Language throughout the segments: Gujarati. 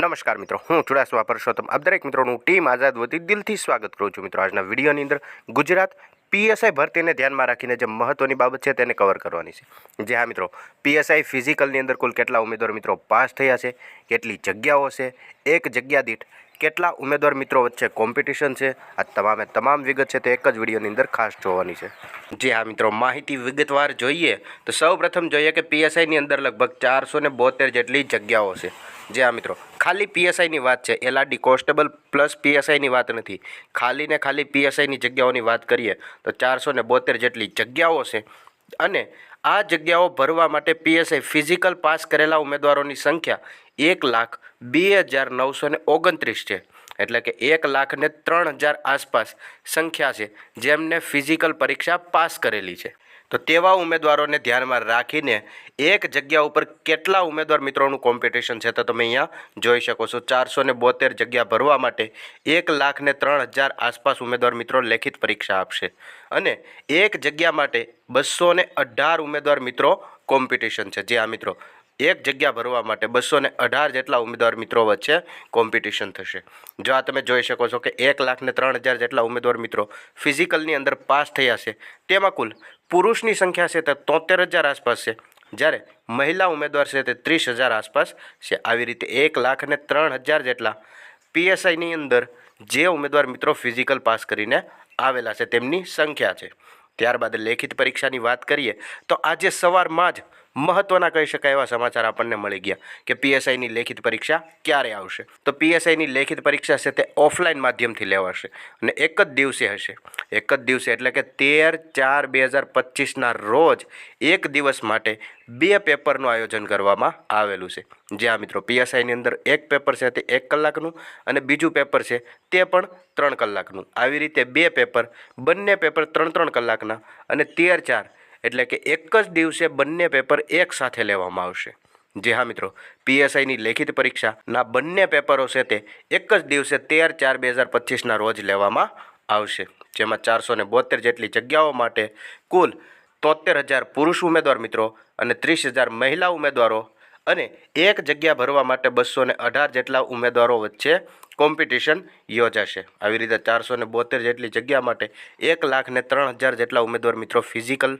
નમસ્કાર મિત્રો, હું ચુડાસમા પરસોત્તમ આપ દરેક મિત્રોનું ટીમ આઝાદ વતી દિલથી સ્વાગત કરું છું મિત્રો. આજના વિડીયોની અંદર ગુજરાત પીએસઆઈ ભરતીને ધ્યાનમાં રાખીને જે મહત્ત્વની બાબત છે તેને કવર કરવાની છે. જે હા મિત્રો, પીએસઆઈ ફિઝિકલની અંદર કુલ કેટલા ઉમેદવાર મિત્રો પાસ થયા છે? કેટલી જગ્યાઓ છે? એક જગ્યા દીઠ કેટલા ઉમેદવાર મિત્રો વચ્ચે કોમ્પિટિશન છે? આ તમામે તમામ વિગત છે તે એક જ વિડીયોની અંદર ખાસ જોવાની છે. જી હા મિત્રો, માહિતી વિગતવાર જોઈએ તો સૌ જોઈએ કે પીએસઆઈની અંદર લગભગ ચારસો ને જેટલી જગ્યાઓ છે. જે આ મિત્રો, ખાલી પીએસઆઈની વાત છે એલઆરડી કોન્સ્ટેબલ પ્લસ પીએસઆઈની વાત નથી. ખાલી ને ખાલી પીએસઆઈની જગ્યાઓની વાત કરીએ, તો ચારસો ને બોતેર જેટલી જગ્યાઓ છે. અને આ જગ્યાઓ ભરવા માટે પીએસઆઈ ફિઝિકલ પાસ કરેલા ઉમેદવારોની સંખ્યા એક લાખ બે હજાર નવસો ને ઓગણત્રીસ છે. એટલે કે એક લાખ ને ત્રણ હજાર આસપાસ સંખ્યા છે, જેમને ફિઝિકલ પરીક્ષા પાસ કરેલી છે. તો તેવા ઉમેદવારોને ધ્યાનમાં રાખીને એક જગ્યા ઉપર કેટલા ઉમેદવાર મિત્રોનું કોમ્પિટિશન છે તો તમે અહીંયા જોઈ શકો છો. ચારસો ને બોતેર જગ્યા ભરવા માટે એક લાખ ને ત્રણ હજાર આસપાસ ઉમેદવાર મિત્રો લેખિત પરીક્ષા આપશે. અને એક જગ્યા માટે બસો ને અઢાર ઉમેદવાર મિત્રો કોમ્પિટિશન છે. જે આ મિત્રો એક જગ્યા ભરવા માટે બસો ને અઢાર જેટલા ઉમેદવાર મિત્રો વચ્ચે કોમ્પિટિશન થશે. જો આ તમે જોઈ શકો છો કે એક લાખ ને ત્રણ હજાર જેટલા ઉમેદવાર મિત્રો ફિઝિકલની અંદર પાસ થયા છે. તેમાં કુલ પુરુષની સંખ્યા છે તે તોતેર હજાર આસપાસ છે. જ્યારે મહિલા ઉમેદવાર છે તે ત્રીસ હજાર આસપાસ છે. આવી રીતે એક લાખ ને ત્રણ હજાર જેટલા પીએસઆઈની અંદર જે ઉમેદવાર મિત્રો ફિઝિકલ પાસ કરીને આવેલા છે તેમની સંખ્યા છે. ત્યારબાદ લેખિત પરીક્ષાની વાત કરીએ તો આજે સવારમાં જ મહત્ત્વના કહી શકાય એવા સમાચાર આપણને મળી ગયા કે પીએસઆઈની લેખિત પરીક્ષા ક્યારે આવશે? તો પીએસઆઈની લેખિત પરીક્ષા છે તે ઓફલાઈન માધ્યમથી લેવાશે અને એક જ દિવસે હશે. એક જ દિવસે એટલે કે તેર ચાર બે હજાર પચીસના રોજ એક દિવસ માટે બે પેપરનું આયોજન કરવામાં આવેલું છે. જ્યાં મિત્રો પીએસઆઈની અંદર એક પેપર છે તે એક કલાકનું અને બીજું પેપર છે તે પણ ત્રણ કલાકનું. આવી રીતે બે પેપર, બંને પેપર ત્રણ ત્રણ કલાકના અને તેર ચાર એટલે કે એક જ દિવસે બંને પેપર એક સાથે લેવામાં આવશે. જી હા મિત્રો પીએસઆઈની લેખિત પરીક્ષાના બંને પેપરો છે તે એક જ દિવસે તેર ચાર બે હજાર પચીસના રોજ લેવામાં આવશે. જેમાં ચારસો ને બોતેર જેટલી જગ્યાઓ માટે કુલ તોતેર હજાર પુરુષ ઉમેદવાર મિત્રો અને ત્રીસ હજાર મહિલા ઉમેદવારો અને એક જગ્યા ભરવા માટે બસો ને અઢાર જેટલા ઉમેદવારો વચ્ચે કોમ્પિટિશન યોજાશે. આવી રીતે ચારસો ને બોતેર જેટલી જગ્યા માટે એક લાખ ને ત્રણ હજાર જેટલા ઉમેદવાર મિત્રો ફિઝિકલ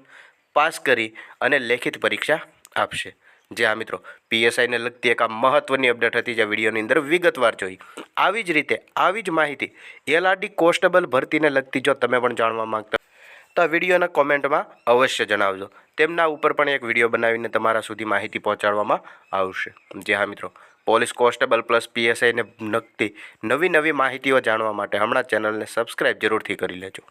પાસ કરી અને લેખિત પરીક્ષા આપશે. જે આ મિત્રો, પીએસઆઈને લગતી એક આ મહત્ત્વની અપડેટ હતી જે વિડીયોની અંદર વિગતવાર જોઈ. આવી જ રીતે, આવી જ માહિતી એલઆરડી કોન્સ્ટેબલ ભરતીને લગતી જો તમે પણ જાણવા માંગતા તો આ વિડીયોના કોમેન્ટમાં અવશ્ય જણાવજો. તેમના ઉપર પણ એક વીડિયો બનાવીને તમારા સુધી માહિતી પહોંચાડવામાં આવશે. જે હા મિત્રો, પોલીસ કોન્સ્ટેબલ પ્લસ પીએસઆઈને લગતી નવી નવી માહિતીઓ જાણવા માટે હમણાં ચેનલને સબસ્ક્રાઈબ જરૂરથી કરી લેજો.